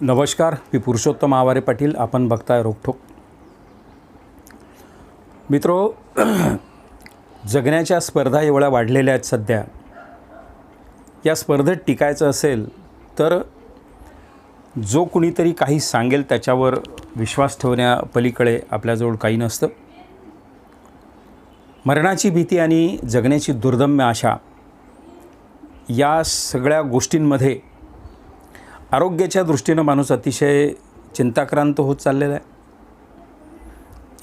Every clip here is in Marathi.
नमस्कार मी पुरुषोत्तम आवारे पाटील आपण बघताय रोकठोक मित्रो जगण्याच्या स्पर्धा एवढ्या वाढलेल्या आहेत सध्या. या स्पर्धेत टिकायचं असेल तर जो कुणीतरी काही सांगेल त्याच्यावर विश्वास ठेवण्यापलीकडे आपल्याजवळ काही नसतं. मरणाची भीती आणि जगण्याची दुर्दम्य आशा या सगळ्या गोष्टींमध्ये आरोग्याच्या दृष्टीनं माणूस अतिशय चिंताक्रांत होत चाललेला आहे.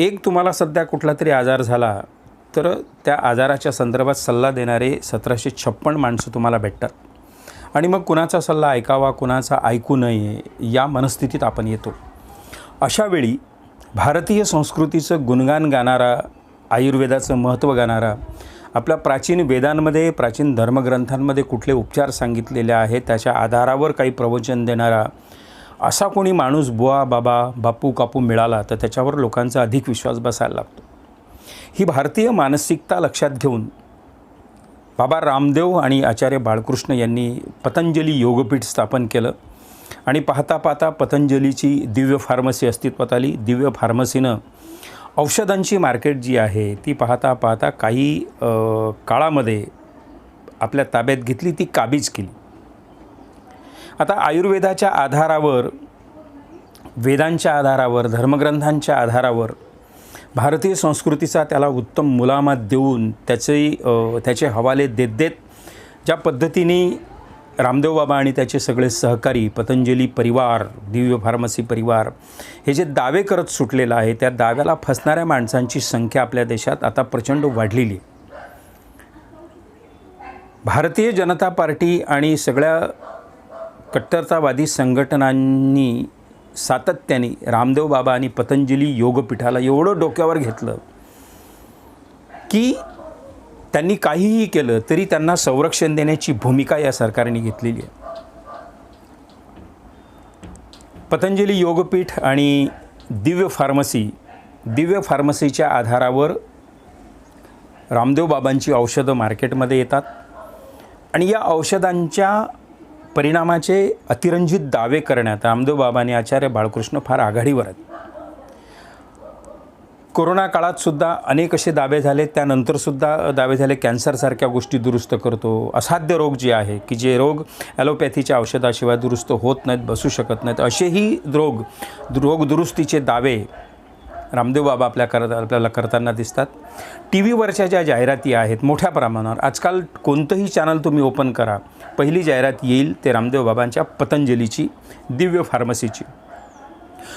एक तुम्हाला सध्या कुठला तरी आजार झाला तर त्या आजाराच्या संदर्भात सल्ला देणारे सतराशे छप्पन माणसं तुम्हाला भेटतात. आणि मग कुणाचा सल्ला ऐकावा कुणाचा ऐकू नये या मनस्थितीत आपण येतो. अशावेळी भारतीय संस्कृतीचं गुणगान गाणारा आयुर्वेदाचं महत्त्व गाणारा आपल्या प्राचीन वेदांमध्ये प्राचीन धर्मग्रंथांमध्ये कुठले उपचार सांगितलेले आहेत त्याच्या आधारावर काही प्रवचन देणारा असा कोणी माणूस बुवा बाबा बापू कापू मिळाला तर त्याच्यावर लोकांचा अधिक विश्वास बसायला लागतो. ही भारतीय मानसिकता लक्षात घेऊन बाबा रामदेव आणि आचार्य बाळकृष्ण यांनी पतंजली योगपीठ स्थापन केलं आणि पाहता पाहता पतंजलीची दिव्य फार्मसी अस्तित्वात आली. दिव्य फार्मसीनं औषधांची मार्केट जी आहे ती पाहता पाहता काही काळामध्ये आपल्या ताब्यात घेतली ती काबीज केली. आता आयुर्वेदाच्या आधारावर वेदांच्या आधारावर धर्मग्रंथांच्या आधारावर भारतीय संस्कृतीचा त्याला उत्तम मुलामात देऊन त्याचे त्याचे हवाले देत देत ज्या पद्धतीने रामदेव बाबा आणि त्याचे सगळे सहकारी पतंजली परिवार दिव्य फार्मसी परिवार हे जे दावे करत सुटलेलं आहे त्या दाव्याला फसणाऱ्या माणसांची संख्या आपल्या देशात आता प्रचंड वाढलेली आहे. भारतीय जनता पार्टी आणि सगळ्या कट्टरतावादी संघटनांनी सातत्याने रामदेव बाबा आणि पतंजली योगपीठाला एवढं डोक्यावर घेतलं की त्यांनी काहीही केलं तरी त्यांना संरक्षण देण्याची भूमिका या सरकारने घेतलेली आहे. पतंजली योगपीठ आणि दिव्य फार्मसी दिव्य फार्मसीच्या आधारावर रामदेव बाबांची औषधं मार्केटमध्ये येतात आणि या औषधांच्या परिणामाचे अतिरंजित दावे करण्यात रामदेव बाबांनी आचार्य बाळकृष्ण फार आघाडीवर आहेत. कोरोना काळात सुद्धा अनेक असे दावे झाले. त्यानंतरसुद्धा दावे झाले. कॅन्सरसारख्या गोष्टी दुरुस्त करतो. असाध्य रोग जे आहे की जे रोग ॲलोपॅथीच्या औषधाशिवाय दुरुस्त होत नाहीत बसू शकत नाहीत असेही रोग रोग दुरुस्तीचे दावे रामदेव बाबा आपल्या करत आपल्याला करताना दिसतात. टी व्हीवरच्या ज्या जाहिराती आहेत मोठ्या प्रमाणावर आजकाल कोणतंही चॅनल तुम्ही ओपन करा पहिली जाहिरात येईल ते रामदेव बाबांच्या पतंजलीची दिव्य फार्मसीची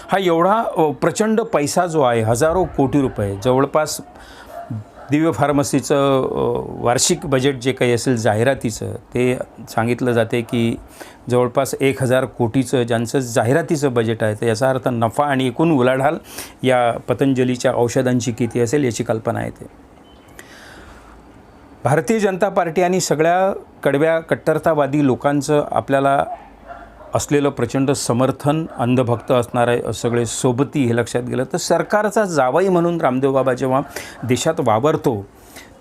हा एवढा प्रचंड पैसा जो आहे हजारो कोटी रुपये जवळपास दिव्य फार्मसीचं वार्षिक बजेट जे काही असेल जाहिरातीचं ते सांगितलं जाते की जवळपास एक हजार कोटीचं ज्यांचं जाहिरातीचं बजेट आहे तर याचा अर्थ नफा आणि एकूण उलाढाल या पतंजलीच्या औषधांची किती असेल याची कल्पना येते. भारतीय जनता पार्टी आणि सगळ्या कडव्या कट्टरतावादी लोकांचं आपल्याला असलेलं प्रचंड समर्थन अंधभक्त असणारे सगळे सोबती हे लक्षात गेलं. तर सरकारचा जावई म्हणून रामदेव बाबा जेव्हा देशात वावरतो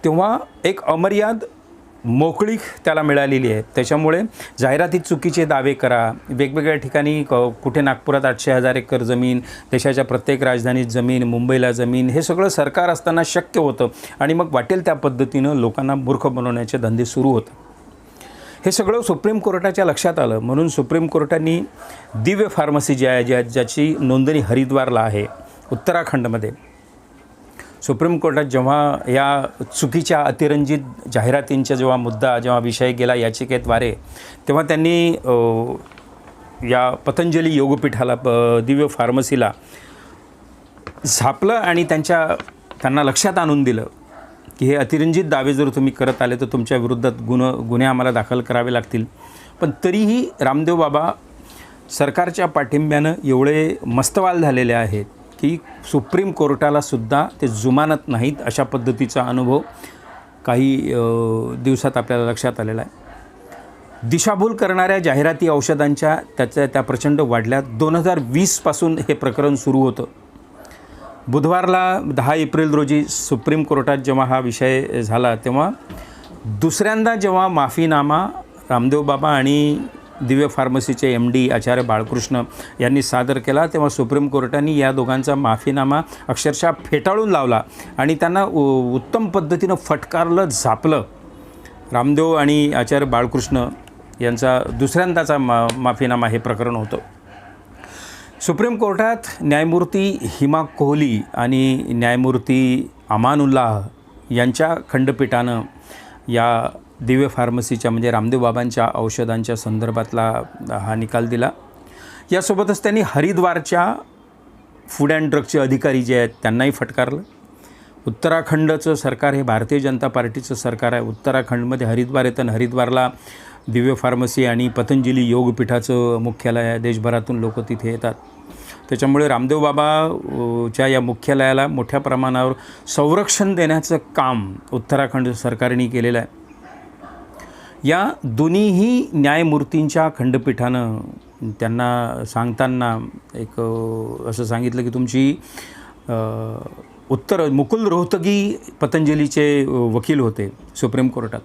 तेव्हा एक अमर्याद मोकळीक त्याला मिळालेली आहे. त्याच्यामुळे जाहिरातीत चुकीचे दावे करा. वेगवेगळ्या ठिकाणी क- कुठे नागपुरात आठशे हजार एकर जमीन देशाच्या प्रत्येक राजधानीत जमीन मुंबईला जमीन हे सगळं सरकार असताना शक्य होतं. आणि मग वाटेल त्या पद्धतीनं लोकांना मूर्ख बनवण्याचे धंदे सुरू होतात. हे सगळं सुप्रीम कोर्टाच्या लक्षात आलं. म्हणून सुप्रीम कोर्टाने दिव्य फार्मसी जी आहे ज्या ज्याची नोंदणी हरिद्वारला आहे उत्तराखंडमध्ये. सुप्रीम कोर्टात जेव्हा या चुकीच्या अतिरंजित जाहिरातींचा जेव्हा मुद्दा जेव्हा विषय गेला याचिकेद्वारे तेव्हा त्यांनी या पतंजली योगपीठाला प- दिव्य फार्मसीला झापलं आणि त्यांच्या त्यांना लक्षात आणून दिलं. की हे अतिरंजित दावे जर तुम्ही करत आले तर तुमच्या विरुद्धात गुन्ह गुन्हे आम्हाला दाखल करावे लागतील. पण तरीही रामदेव बाबा सरकारच्या पाठिंब्यानं एवढे मस्तवाल झालेले आहेत की सुप्रीम कोर्टाला सुद्धा ते जुमानत नाहीत अशा पद्धतीचा अनुभव काही दिवसात आपल्याला लक्षात आलेला आहे. दिशाभूल करणाऱ्या जाहिराती औषधांच्या त्याच्या त्या प्रचंड वाढल्या दोन हजार वीसपासून हे प्रकरण सुरू होतं. बुधवारला दहा एप्रिल रोजी सुप्रीम कोर्टात जेव्हा हा विषय झाला तेव्हा दुसऱ्यांदा जेव्हा माफीनामा रामदेव बाबा आणि दिव्य फार्मसीचे एम डी आचार्य बाळकृष्ण यांनी सादर केला तेव्हा सुप्रीम कोर्टाने या दोघांचा माफीनामा अक्षरशः फेटाळून लावला आणि त्यांना उ- उत्तम पद्धतीनं फटकारलं झापलं. रामदेव आणि आचार्य बाळकृष्ण यांचा दुसऱ्यांदाचा मा माफीनामा हे प्रकरण होतं. सुप्रीम कोर्टात न्यायमूर्ती हिमा कोहली आणि न्यायमूर्ती अमानुल्लाह यांच्या खंडपीठानं या दिव्य फार्मसीच्या म्हणजे रामदेव बाबांच्या औषधांच्या संदर्भातला हा निकाल दिला. यासोबतच त्यांनी हरिद्वारच्या फूड अँड ड्रगचे अधिकारी जे आहेत त्यांनाही फटकारलं. उत्तराखंडचं सरकार हे भारतीय जनता पार्टीचं सरकार आहे. उत्तराखंडमध्ये हरिद्वार येतं आणि हरिद्वारला दिव्य फार्मसी आणि पतंजली योगपीठाचं मुख्यालय देशभरातून लोक तिथे येतात. त्याच्यामुळे रामदेव बाबाच्या या मुख्यालयाला मोठ्या प्रमाणावर संरक्षण देण्याचं काम उत्तराखंड सरकारने केलेलं आहे. या दोन्हीही न्यायमूर्तींच्या खंडपीठानं त्यांना सांगताना एक असं सांगितलं की तुमची उत्तर मुकुल रोहतगी पतंजलीचे वकील होते सुप्रीम कोर्टात.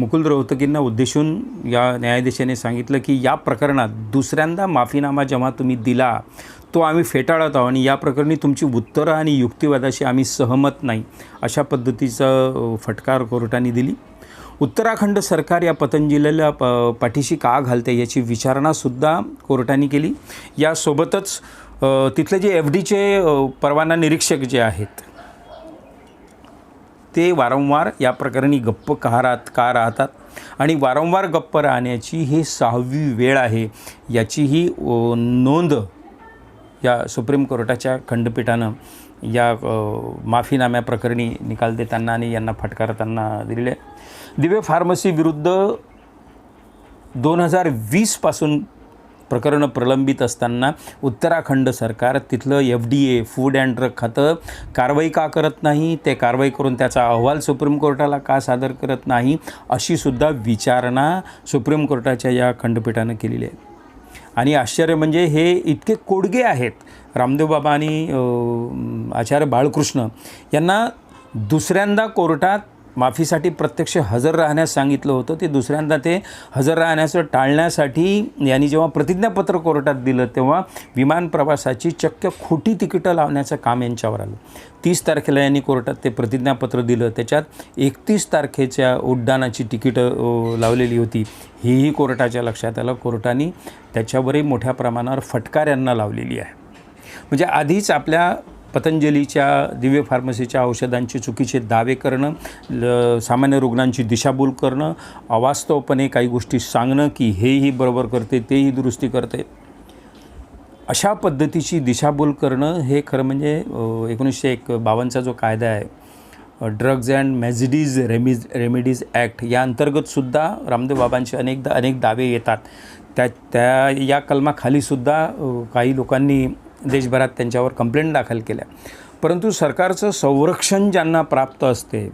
मुकुल रोहतगींना उद्देशून या न्यायाधीशाने सांगितलं की या प्रकरणात दुसऱ्यांदा माफीनामा जेव्हा तुम्ही दिला तो आम्ही फेटाळत आहोत आणि या प्रकरणी तुमची उत्तरं आणि युक्तिवादाशी आम्ही सहमत नाही अशा पद्धतीचं फटकार कोर्टाने दिली. उत्तराखंड सरकार या पतंजलीला प पाठीशी का घालते याची विचारणासुद्धा कोर्टाने केली. यासोबतच तिथले जे एफ डीचे परवाना निरीक्षक जे आहेत ते वारंवार या प्रकरणी गप्प का राहत का राहतात आणि वारंवार गप्प राहण्याची ही सहावी वेळ आहे याचीही नोंद या सुप्रीम कोर्टाच्या खंडपीठानं या माफीनाम्याप्रकरणी निकाल देताना आणि यांना फटकारताना दिलेले आहे. दिव्य फार्मसी विरुद्ध दोन हजार वीसपासून प्रकरणं प्रलंबित असताना उत्तराखंड सरकार तिथलं F D A food and drug खातं कारवाई का करत नाही? ते कारवाई करून त्याचा अहवाल सुप्रीम कोर्टाला का सादर करत नाही? अशीसुद्धा विचारणा सुप्रीम कोर्टाच्या या खंडपीठानं केलेली आहे. आणि आश्चर्य म्हणजे हे इतके कोडगे आहेत. रामदेव बाबा आणि आचार्य बाळकृष्ण यांना दुसऱ्यांदा कोर्टात माफीसाठी प्रत्यक्ष हजर राहण्यास सांगितलं होतं. ते दुसऱ्यांदा ते हजर राहण्याचं टाळण्यासाठी यांनी जेव्हा प्रतिज्ञापत्र कोर्टात दिलं तेव्हा विमान प्रवासाची चक्क खोटी तिकीटं लावण्याचं काम यांच्यावर आलं. तीस तारखेला यांनी कोर्टात ते प्रतिज्ञापत्र दिलं. त्याच्यात एकतीस तारखेच्या उड्डाणाची तिकीटं लावलेली होती. हेही कोर्टाच्या लक्षात आलं. कोर्टाने त्याच्यावरही मोठ्या प्रमाणावर फटकार यांना लावलेली आहे. म्हणजे आधीच आपल्या पतंजलीच्या दिव्य फार्मसीच्या औषधांचे चुकीचे दावे करणं ल सामान्य रुग्णांची दिशाभूल करणं अवास्तवपणे काही गोष्टी सांगणं की हेही बरोबर करते तेही दुरुस्ती करते. अशा पद्धतीची दिशाभूल करणं हे खरं म्हणजे एकोणीसशे एक बावन्नचा जो कायदा आहे drugs and magic remedies remedies act या अंतर्गतसुद्धा रामदेव बाबांचे अनेकदा अनेक दावे येतात. त्या त्या या कलमाखालीसुद्धा काही लोकांनी देशभरात त्यांच्यावर कंप्लेंट दाखल केल्या. परंतु सरकारचं संरक्षण ज्यांना प्राप्त असते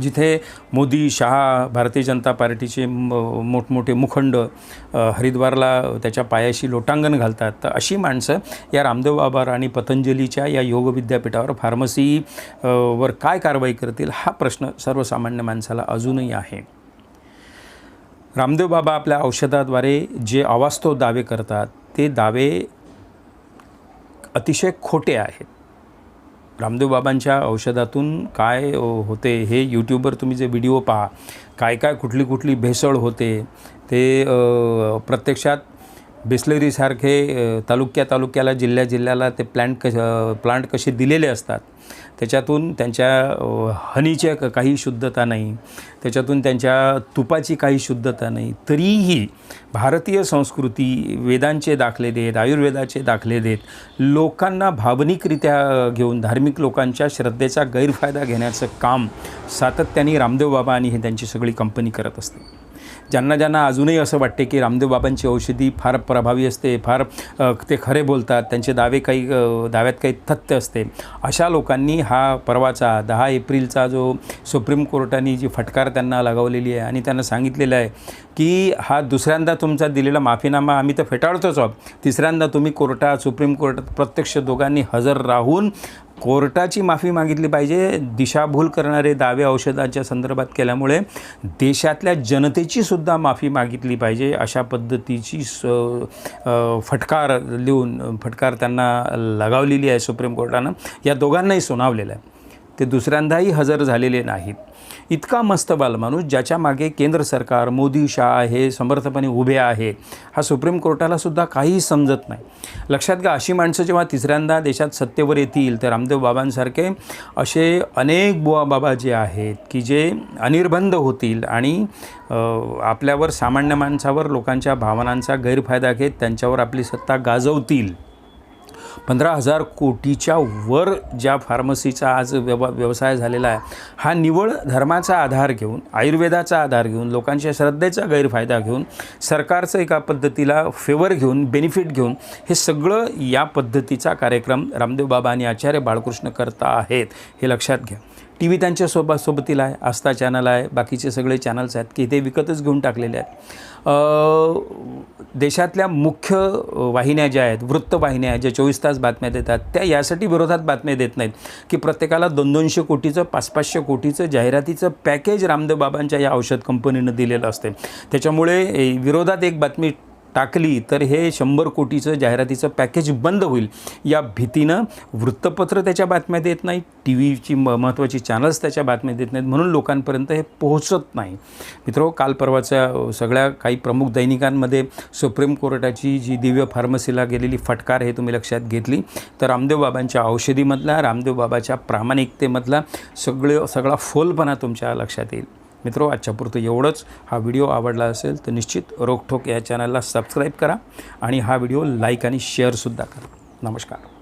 जिथे मोदी शहा भारतीय जनता पार्टीचे म मोठमोठे मुखंड हरिद्वारला त्याच्या पायाशी लोटांगण घालतात तर अशी माणसं या रामदेव बाबा आणि पतंजलीच्या या योग विद्यापीठावर फार्मसी वर काय कारवाई करतील हा प्रश्न सर्वसामान्य माणसाला अजूनही आहे. रामदेव बाबा आपल्या औषधाद्वारे जे अवास्तव दावे करतात ते दावे अतिशय खोटे आहेत. रामदेव बाबांच्या औषधातून काय होते हे यूट्यूबवर तुम्ही जे व्हिडिओ पहा काय काय कुठली कुठली भेसळ होते ते प्रत्यक्षात बिस्लरीसारखे तालुक्या तालुक्याला जिल्ह्या जिल्ह्याला ते प्लॅन्ट कश प्लांट कसे दिलेले असतात त्याच्यातून त्यांच्या हनीच्या क- काही शुद्धता नाही त्याच्यातून त्यांच्या तुपाची काही शुद्धता नाही तरीही भारतीय संस्कृती वेदांचे दाखले देत आयुर्वेदाचे दाखले देत लोकांना भावनिकरित्या घेऊन धार्मिक लोकांच्या श्रद्धेचा गैरफायदा घेण्याचं काम सातत्याने रामदेव बाबा आणि हे त्यांची सगळी कंपनी करत असते. ज्यांना ज्यांना अजूनही असं वाटते की रामदेव बाबांची औषधी फार प्रभावी असते फार ते खरे बोलतात त्यांचे दावे काही दाव्यात काही तथ्य असते. अशा लोकांनी हा परवाचा दहा एप्रिलचा जो सुप्रीम कोर्टाने जी फटकार त्यांना लगावलेली आहे आणि त्यांना सांगितलेलं आहे की हा दुसऱ्यांदा तुमचा दिलेला माफीनामा आम्ही तर फेटाळतोच आहोत. तिसऱ्यांदा तुम्ही कोर्टात सुप्रीम कोर्टात प्रत्यक्ष दोघांनी हजर राहून कोर्टाची माफी मागितली पाहिजे दिशाभूल करणारे दावे औषधाच्या संदर्भात केल्यामुळे देशातल्या जनतेची सुद्धा माफी मागितली पाहिजे अशा पद्धतीची स फटकार लिहून फटकार त्यांना लगावलेली आहे सुप्रीम कोर्टानं. या दोघांनाही सुनावलेलं आहे. ते दुसऱ्यांदाही हजर झालेले नाहीत. इतका मस्त बालमाणूस ज्याच्या मागे केंद्र सरकार मोदी शाह हे समर्थपणे उभे आहे हा सुप्रीम कोर्टाला सुद्धा काहीही समजत नाही. लक्षात घ्या अशी माणसं जेव्हा तिसऱ्यांदा देशात सत्तेवर येतील तर रामदेव बाबांसारखे असे अनेक बुवा बाबा जे आहेत की जे अनिर्बंध होतील आणि आपल्यावर सामान्य माणसावर लोकांच्या भावनांचा गैरफायदा घेत त्यांच्यावर आपली सत्ता गाजवतील. पंधरा हजार कोटीच्या वर ज्या फार्मसीचा आज व्यव व्यवसाय झालेला आहे हा निवळ धर्माचा आधार घेऊन आयुर्वेदाचा आधार घेऊन लोकांच्या श्रद्धेचा गैरफायदा घेऊन सरकारचं एका पद्धतीला फेवर घेऊन बेनिफिट घेऊन हे सगळं या पद्धतीचा कार्यक्रम रामदेव बाबा आणि आचार्य बाळकृष्ण करता आहेत हे लक्षात घ्या. टी व्ही त्यांच्यासोबत सोबतीला आहे आस्था चॅनल आहे बाकीचे सगळे चॅनल्स आहेत की ते विकतच घेऊन टाकलेले आहेत. देशातल्या मुख्य वाहिन्या ज्या आहेत वृत्तवाहिन्या आहेत ज्या चोवीस तास बातम्या देतात त्या यासाठी विरोधात बातम्या देत नाहीत की प्रत्येकाला दोन दोनशे कोटीचं पाच पाचशे कोटीचं जाहिरातीचं पॅकेज रामदेव बाबांच्या या औषध कंपनीनं दिलेलं असते त्याच्यामुळे विरोधात एक बातमी टाकली तर हे शंभर कोटीचं जाहिरातीचं पॅकेज बंद होईल. या भीतीनं वृत्तपत्र त्याच्या बातम्या देत नाही टी व्हीची म महत्त्वाची चॅनल्स त्याच्या बातम्या देत नाहीत म्हणून लोकांपर्यंत हे पोहोचत नाही. मित्रो काल परवाच्या सगळ्या काही प्रमुख दैनिकांमध्ये सुप्रीम कोर्टाची जी दिव्य फार्मसीला गेलेली फटकार हे तुम्ही लक्षात घेतली. तर रामदेव बाबांच्या औषधीमधला रामदेव बाबाच्या प्रामाणिकतेमधला सगळे सगळा फोलपणा तुमच्या लक्षात येईल. मित्रो आजच्यापुरतं एवढंच. हा व्हिडिओ आवडला असेल तर निश्चित रोकठोक या चॅनलला सबस्क्राईब करा आणि हा व्हिडिओ लाईक आणि शेअरसुद्धा करा. नमस्कार.